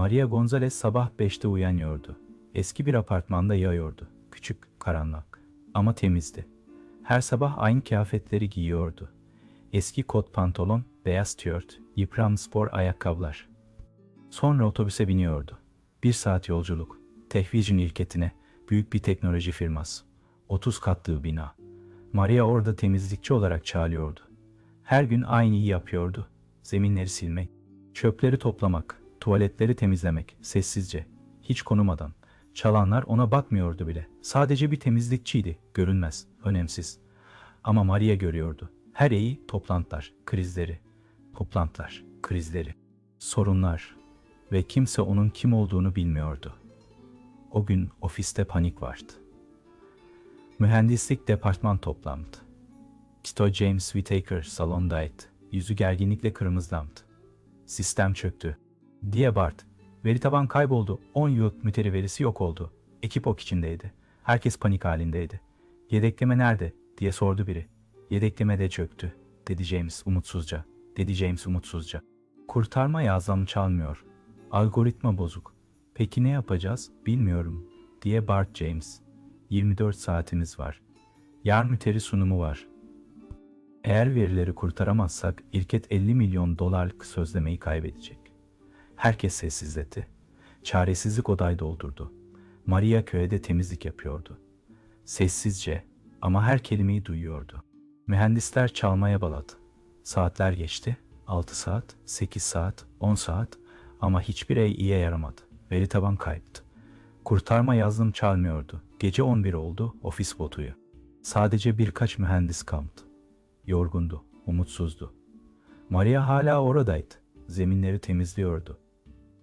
Maria Gonzalez sabah 5'te uyanıyordu. Eski bir apartmanda yağıyordu. Küçük, karanlık. Ama temizdi. Her sabah aynı kıyafetleri giyiyordu. Eski kot pantolon, beyaz tişört, yıpranmış spor ayakkabılar. Sonra otobüse biniyordu. Bir saat yolculuk. Tehvicin ilketine, büyük bir teknoloji firması. 30 katlı bina. Maria orada temizlikçi olarak çağırıyordu. Her gün aynıyı yapıyordu. Zeminleri silmek, çöpleri toplamak, tuvaletleri temizlemek, sessizce, hiç konumadan. Çalanlar ona bakmıyordu bile. Sadece bir temizlikçiydi, görünmez, önemsiz. Ama Maria görüyordu. Her iyi toplantılar, krizleri, toplantılar, krizleri, sorunlar ve kimse onun kim olduğunu bilmiyordu. O gün ofiste panik vardı. Mühendislik departman toplandı. Tito James Whittaker salondaydı. Yüzü gerginlikle kırmızılandı. Sistem çöktü. Diye Bart. Veri taban kayboldu. 10 yıllık müteri verisi yok oldu. Ekip ok içindeydi. Herkes panik halindeydi. Yedekleme nerede? diye sordu biri. Yedekleme de çöktü, dedi James umutsuzca. Dedi James umutsuzca. Kurtarma yazılım çalmıyor. Algoritma bozuk. Peki ne yapacağız? Bilmiyorum, diye Bart James. 24 saatimiz var. Yarın müteri sunumu var. Eğer verileri kurtaramazsak İrket 50 milyon dolarlık sözlemeyi kaybedecek. Herkes sessizletti. Çaresizlik odayı doldurdu. Maria köyde temizlik yapıyordu. Sessizce ama her kelimeyi duyuyordu. Mühendisler çalmaya baladı. Saatler geçti. 6 saat, 8 saat, 10 saat ama hiçbir ey iyiye yaramadı. Veri taban kayıptı. Kurtarma yazılım çalmıyordu. Gece 11 oldu, ofis botuyu. Sadece birkaç mühendis kaldı. Yorgundu, umutsuzdu. Maria hala oradaydı. Zeminleri temizliyordu.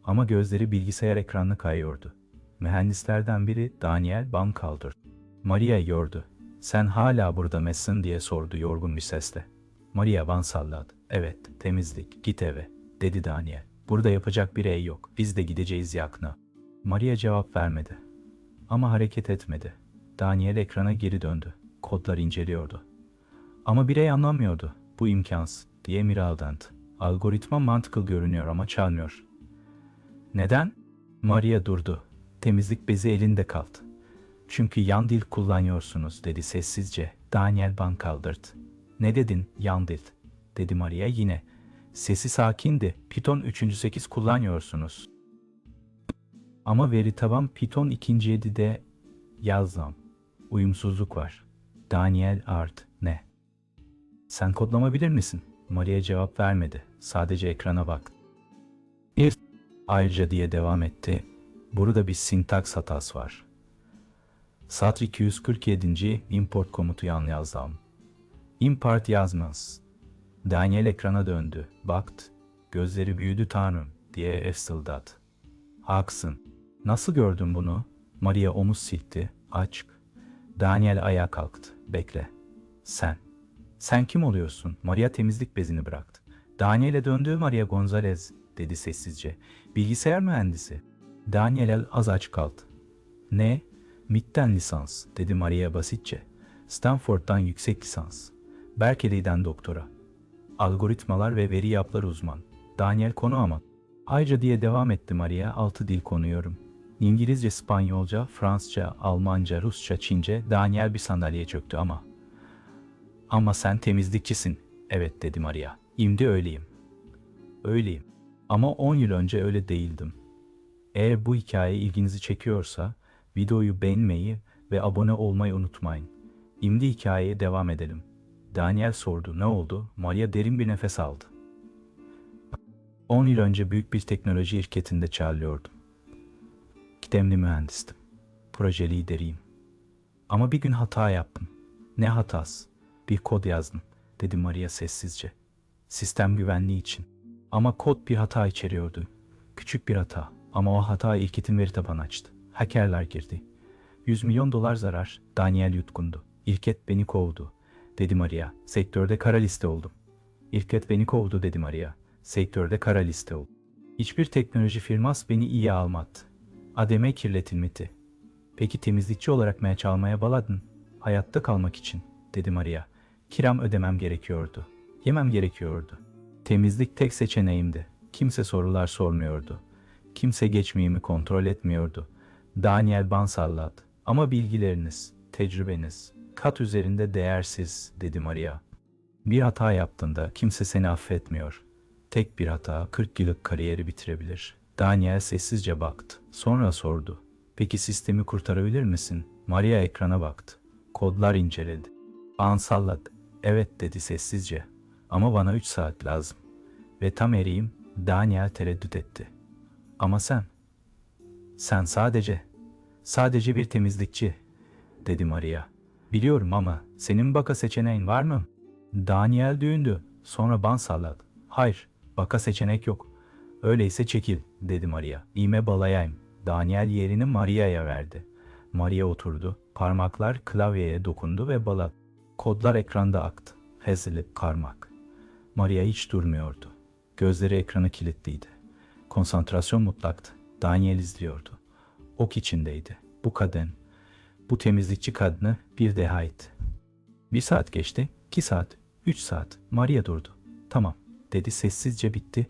Ama gözleri bilgisayar ekranına kayıyordu. Mühendislerden biri Daniel Ban kaldırdı. Maria yordu. Sen hala burada mısın diye sordu yorgun bir sesle. Maria Van salladı. Evet, temizlik, git eve, dedi Daniel. Burada yapacak bir ey yok, biz de gideceğiz yakına. Maria cevap vermedi. Ama hareket etmedi. Daniel ekrana geri döndü. Kodlar inceliyordu. Ama birey anlamıyordu. Bu imkansız, diye miralandı. Algoritma mantıklı görünüyor ama çalmıyor. Neden? Maria durdu. Temizlik bezi elinde kaldı. Çünkü yan dil kullanıyorsunuz dedi sessizce. Daniel ban kaldırdı. Ne dedin yan dil? dedi Maria yine. Sesi sakindi. Python 3.8 kullanıyorsunuz. Ama veri taban Python 2.7'de yazdım. Uyumsuzluk var. Daniel Art ne? Sen kodlama bilir misin? Maria cevap vermedi. Sadece ekrana baktı. Ayrıca diye devam etti. Burada bir sintaks hatası var. Satr 247. import komutu yan yazdım. Import yazmaz. Daniel ekrana döndü. Baktı. Gözleri büyüdü tanrım diye fısıldadı. Haksın. Nasıl gördün bunu? Maria omuz silkti. Açık. Daniel ayağa kalktı. Bekle. Sen. Sen kim oluyorsun? Maria temizlik bezini bıraktı. Daniel'e döndü Maria Gonzalez dedi sessizce. Bilgisayar mühendisi. Daniel az aç kaldı. Ne? MIT'ten lisans dedi Maria basitçe. Stanford'dan yüksek lisans. Berkeley'den doktora. Algoritmalar ve veri yapılar uzman. Daniel konu ama. Ayrıca diye devam etti Maria altı dil konuyorum. İngilizce, İspanyolca, Fransızca, Almanca, Rusça, Çince, Daniel bir sandalyeye çöktü ama. Ama sen temizlikçisin. Evet dedi Maria. İmdi öyleyim. Öyleyim. Ama 10 yıl önce öyle değildim. Eğer bu hikaye ilginizi çekiyorsa videoyu beğenmeyi ve abone olmayı unutmayın. İmdi hikayeye devam edelim. Daniel sordu. Ne oldu? Maria derin bir nefes aldı. 10 yıl önce büyük bir teknoloji şirketinde çalışıyordum. Kıdemli mühendistim. Proje lideriyim. Ama bir gün hata yaptım. Ne hatası? Bir kod yazdım, dedi Maria sessizce. Sistem güvenliği için. Ama kod bir hata içeriyordu. Küçük bir hata. Ama o hata İlket'in veri tabanı açtı. Hackerler girdi. 100 milyon dolar zarar. Daniel yutkundu. İlket beni kovdu, dedi Maria. Sektörde kara liste oldum. İlket beni kovdu, dedi Maria. Sektörde kara liste oldum. Hiçbir teknoloji firması beni iyi almadı. Ademe kirletilmedi. Peki temizlikçi olarak mı çalmaya baladın? Hayatta kalmak için, dedi Maria. Kiram ödemem gerekiyordu. Yemem gerekiyordu. Temizlik tek seçeneğimdi. Kimse sorular sormuyordu. Kimse geçmeyimi kontrol etmiyordu. Daniel Bansallat. Ama bilgileriniz, tecrübeniz, kat üzerinde değersiz, dedi Maria. Bir hata yaptığında kimse seni affetmiyor. Tek bir hata 40 yıllık kariyeri bitirebilir. Daniel sessizce baktı. Sonra sordu. Peki sistemi kurtarabilir misin? Maria ekrana baktı. Kodlar inceledi. Bansallat. Evet dedi sessizce. Ama bana 3 saat lazım. Ve tam eriyim, Daniel tereddüt etti. Ama sen, sen sadece, sadece bir temizlikçi, dedi Maria. Biliyorum ama senin baka seçeneğin var mı? Daniel düğündü. Sonra ban salladı. Hayır, baka seçenek yok. Öyleyse çekil, dedi Maria. İğme balayayım. Daniel yerini Maria'ya verdi. Maria oturdu. Parmaklar klavyeye dokundu ve bala. Kodlar ekranda aktı. Hazırlık, karmak. Maria hiç durmuyordu. Gözleri ekranı kilitliydi. Konsantrasyon mutlaktı. Daniel izliyordu. Ok içindeydi. Bu kadın, bu temizlikçi kadını bir dehaydı. Bir saat geçti, iki saat, üç saat. Maria durdu. Tamam, dedi sessizce bitti.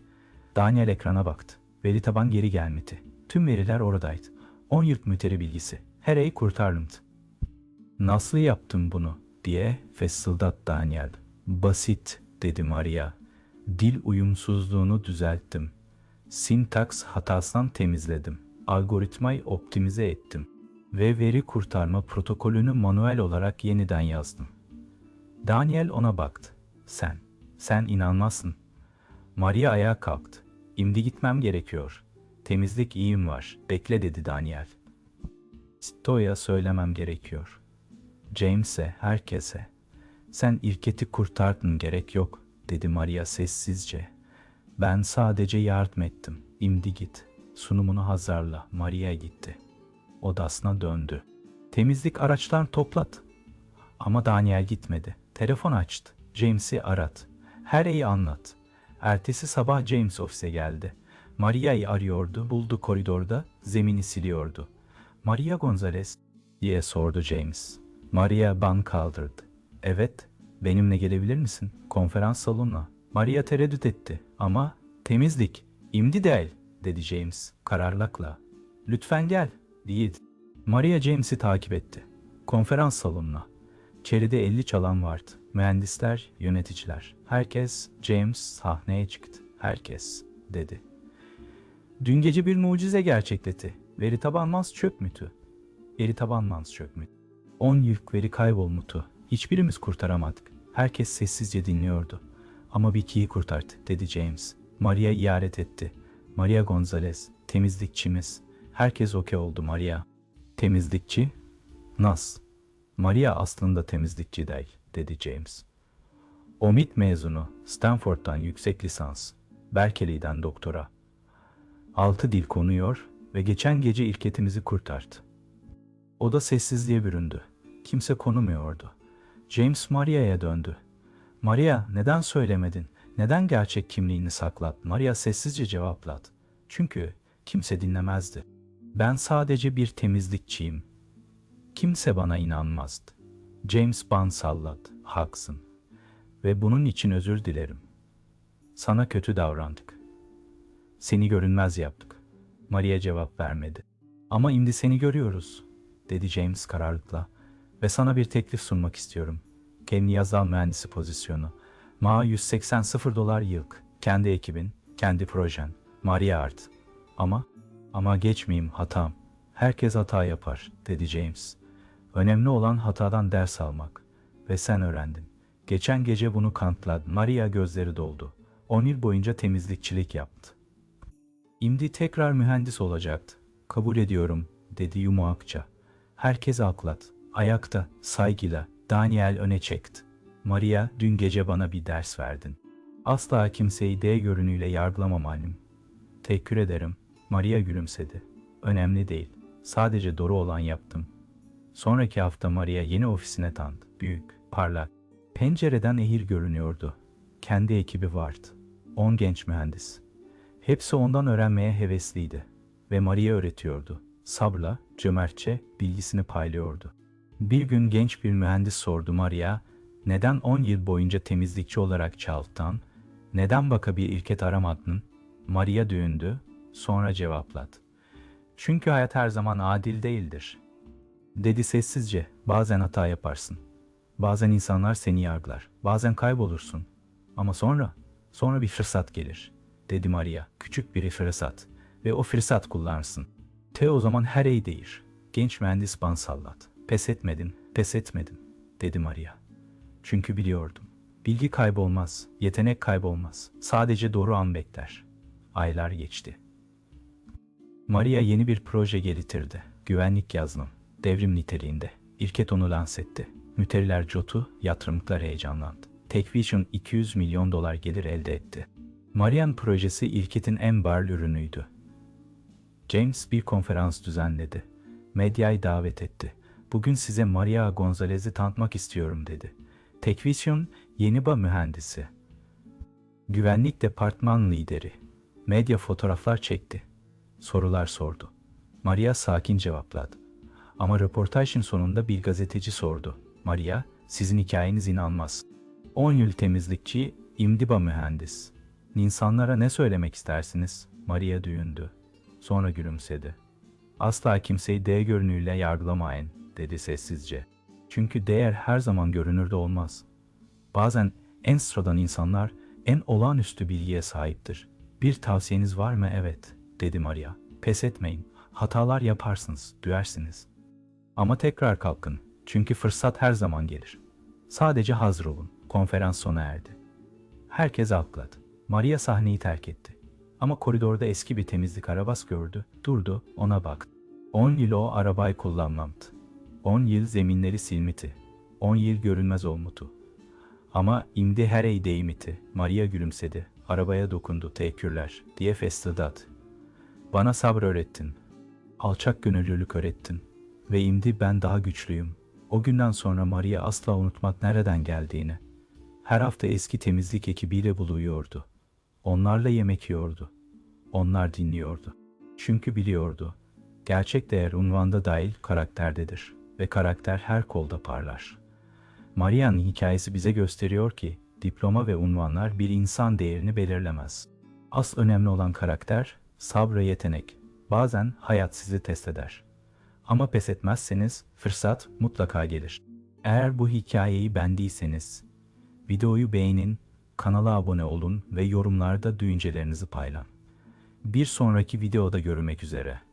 Daniel ekrana baktı. Veri taban geri gelmedi. Tüm veriler oradaydı. 10 yurt müteri bilgisi. Her ay kurtarlımdı. Nasıl yaptım bunu diye fısıldattı Daniel. Basit dedi Maria. Dil uyumsuzluğunu düzelttim. Sintaks hatasından temizledim. Algoritmayı optimize ettim. Ve veri kurtarma protokolünü manuel olarak yeniden yazdım. Daniel ona baktı. Sen, sen inanmazsın. Maria ayağa kalktı. İmdi gitmem gerekiyor. Temizlik iyiyim var. Bekle dedi Daniel. Stoya söylemem gerekiyor. James'e, herkese. Sen irketi kurtardın gerek yok, dedi Maria sessizce. Ben sadece yardım ettim. İmdi git. Sunumunu hazırla. Maria gitti. Odasına döndü. Temizlik araçlar toplat. Ama Daniel gitmedi. Telefon açtı. James'i arat. Her şeyi anlat. Ertesi sabah James ofise geldi. Maria'yı arıyordu, buldu koridorda, zemini siliyordu. Maria Gonzalez diye sordu James. Maria ban kaldırdı. Evet, benimle gelebilir misin? Konferans salonuna. Maria tereddüt etti ama temizlik, imdi değil, dedi James kararlılıkla. Lütfen gel, değil. Maria James'i takip etti. Konferans salonuna. İçeride 50 çalan vardı. Mühendisler, yöneticiler. Herkes James sahneye çıktı. Herkes dedi. Dün gece bir mucize gerçekletti. Veri tabanmaz çökmütü. Veri tabanmaz çökmütü. 10 yıllık veri kaybolmutu. Hiçbirimiz kurtaramadık. Herkes sessizce dinliyordu. Ama kişiyi kurtardı, dedi James. Maria iharet etti. Maria Gonzalez, temizlikçimiz. Herkes okey oldu Maria. Temizlikçi? Nas. Maria aslında temizlikçi değil, dedi James. O MIT mezunu, Stanford'dan yüksek lisans, Berkeley'den doktora. Altı dil konuyor ve geçen gece ilketimizi kurtardı. O da sessizliğe büründü. Kimse konumuyordu. James Maria'ya döndü. Maria neden söylemedin? Neden gerçek kimliğini saklat? Maria sessizce cevapladı. Çünkü kimse dinlemezdi. Ben sadece bir temizlikçiyim. Kimse bana inanmazdı. James ban salladı. Haksın. Ve bunun için özür dilerim. Sana kötü davrandık. Seni görünmez yaptık. Maria cevap vermedi. Ama şimdi seni görüyoruz, dedi James kararlılıkla. Ve sana bir teklif sunmak istiyorum. Kendi yazal mühendisi pozisyonu. Ma 180 0 dolar yıllık. Kendi ekibin, kendi projen. Maria Art. Ama, ama geçmeyeyim hatam. Herkes hata yapar, dedi James. Önemli olan hatadan ders almak. Ve sen öğrendin. Geçen gece bunu kanıtladın. Maria gözleri doldu. 10 yıl boyunca temizlikçilik yaptı. İmdi tekrar mühendis olacaktı. Kabul ediyorum, dedi yumuşakça. Herkes aklat. Ayakta, saygıyla, Daniel öne çekti. Maria, dün gece bana bir ders verdin. Asla kimseyi D görünüyle yargılamamalıyım. Teşekkür ederim. Maria gülümsedi. Önemli değil. Sadece doğru olan yaptım. Sonraki hafta Maria yeni ofisine tanıdı. Büyük, parlak. Pencereden ehir görünüyordu. Kendi ekibi vardı. On genç mühendis. Hepsi ondan öğrenmeye hevesliydi. Ve Maria öğretiyordu. Sabırla, cömertçe bilgisini paylıyordu. Bir gün genç bir mühendis sordu Maria, neden 10 yıl boyunca temizlikçi olarak çaldın? Neden baka bir ilket aramadın? Maria düğündü. sonra cevaplat. Çünkü hayat her zaman adil değildir. Dedi sessizce, bazen hata yaparsın. Bazen insanlar seni yargılar, bazen kaybolursun. Ama sonra, sonra bir fırsat gelir, dedi Maria, küçük bir fırsat ve o fırsat kullanırsın. Te o zaman her ey değir. Genç mühendis ban sallat. Pes etmedin, pes etmedin, dedi Maria. Çünkü biliyordum. Bilgi kaybolmaz, yetenek kaybolmaz. Sadece doğru an bekler. Aylar geçti. Maria yeni bir proje geliştirdi. Güvenlik yazılım, devrim niteliğinde. İrket onu lanse etti. Müteriler cotu, yatırımcılar heyecanlandı. Tekvision 200 milyon dolar gelir elde etti. Marian projesi İrket'in en barl ürünüydü. James bir konferans düzenledi. Medyayı davet etti. Bugün size Maria Gonzalez'i tanıtmak istiyorum dedi. Tekvision yeni ba mühendisi. Güvenlik departman lideri. Medya fotoğraflar çekti. Sorular sordu. Maria sakin cevapladı. Ama röportajın sonunda bir gazeteci sordu. Maria, sizin hikayeniz inanmaz. 10 yıl temizlikçi, imdiba mühendis. İnsanlara ne söylemek istersiniz? Maria düğündü. Sonra gülümsedi. Asla kimseyi D görünüyle yargılamayın, dedi sessizce. Çünkü değer her zaman görünürde olmaz. Bazen en sıradan insanlar en olağanüstü bilgiye sahiptir. Bir tavsiyeniz var mı? Evet, dedi Maria. Pes etmeyin. Hatalar yaparsınız, düersiniz. Ama tekrar kalkın. Çünkü fırsat her zaman gelir. Sadece hazır olun. Konferans sona erdi. Herkes alkladı. Maria sahneyi terk etti. Ama koridorda eski bir temizlik arabası gördü. Durdu, ona baktı. 10 yıl o arabayı kullanmamdı. 10 yıl zeminleri silmiti. 10 yıl görünmez olmutu. Ama imdi her ey değmiti. Maria gülümsedi. Arabaya dokundu. Teşekkürler diye festidat. Bana sabır öğrettin. Alçak gönüllülük öğrettin. Ve imdi ben daha güçlüyüm. O günden sonra Maria asla unutmak nereden geldiğini. Her hafta eski temizlik ekibiyle buluyordu. Onlarla yemek yiyordu. Onlar dinliyordu. Çünkü biliyordu. Gerçek değer unvanda dahil karakterdedir ve karakter her kolda parlar. Maria'nın hikayesi bize gösteriyor ki diploma ve unvanlar bir insan değerini belirlemez. Asıl önemli olan karakter, sabra yetenek. Bazen hayat sizi test eder. Ama pes etmezseniz fırsat mutlaka gelir. Eğer bu hikayeyi beğendiyseniz videoyu beğenin, kanala abone olun ve yorumlarda düşüncelerinizi paylaşın. Bir sonraki videoda görüşmek üzere.